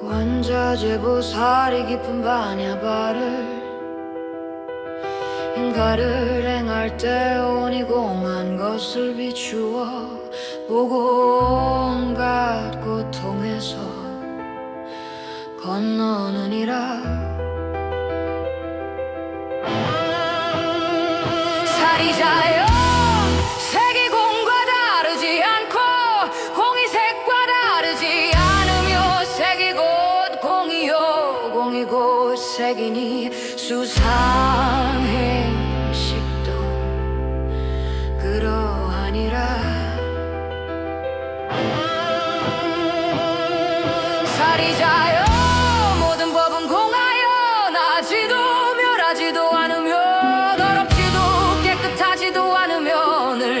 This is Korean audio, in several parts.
관자재보 살이 깊은 반야발을 인가를 행할 때 온이 공한 것을 비추어 보고 온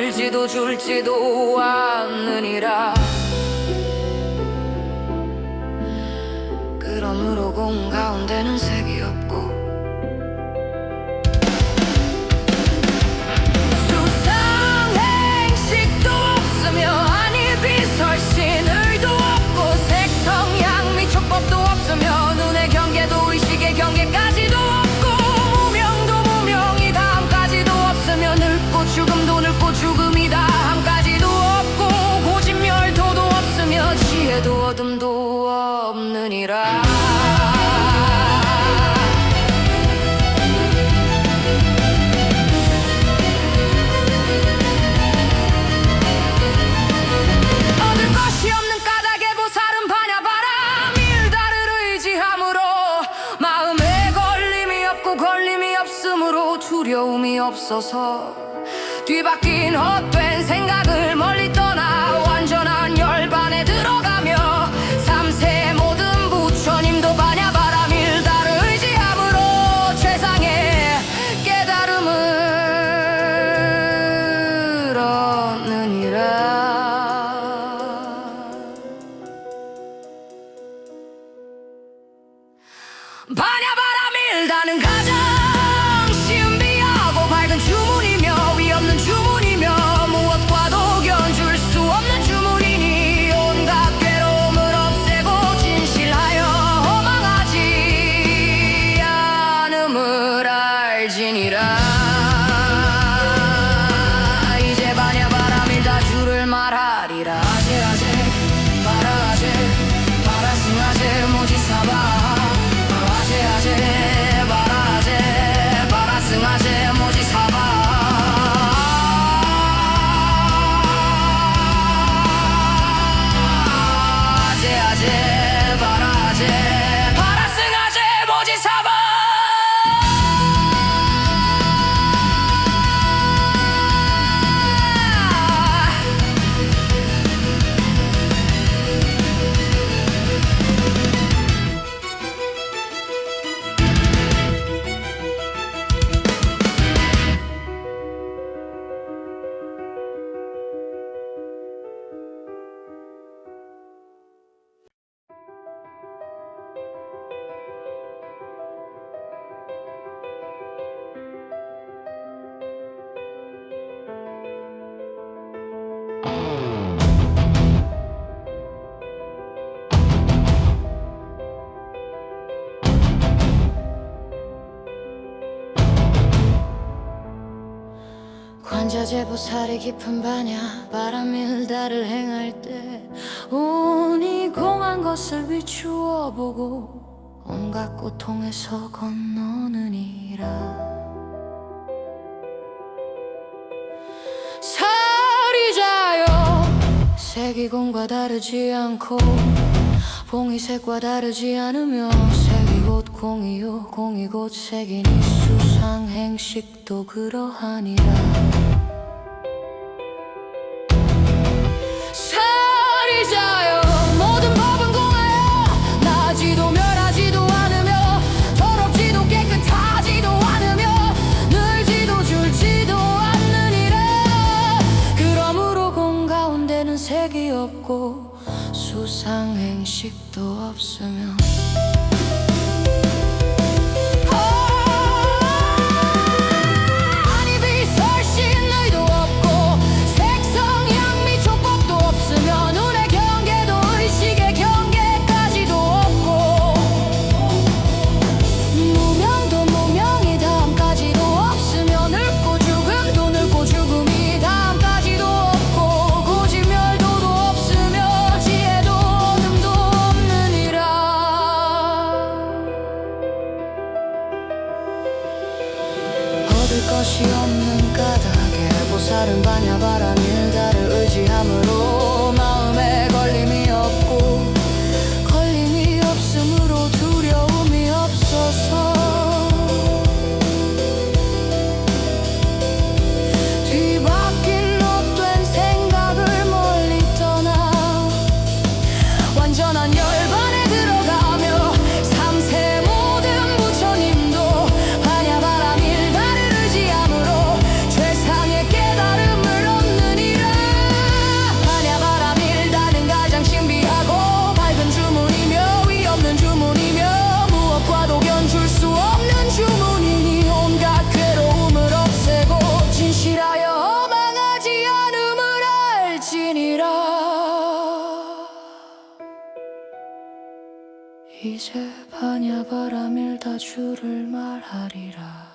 늘지도 줄지도 않느니라. 그러므로 공 가운데는 색이 두려움이 없어서 뒤바뀐 헛된 생각을 멀리 떠나 완전한 열반에 들어가며 삼세 모든 부처님도 반야바라 밀다를 의지함으로 최상의 깨달음을 얻느니라. 바냐바라 밀다는 가 바라아제 바라승아 관자재 보 살이 깊은 바냐 바람 일다를 행할 때 운이 공한 것을 비추어 보고 온갖 고통에서 건너느니라. 살이자여 색이 공과 다르지 않고 봉이 색과 다르지 않으며 색이 곧 공이요 공이 곧 색이니 수상행식도 그러하니라 없으며 다른 반야 바람이 이제 반야바람일 다 주를 말하리라.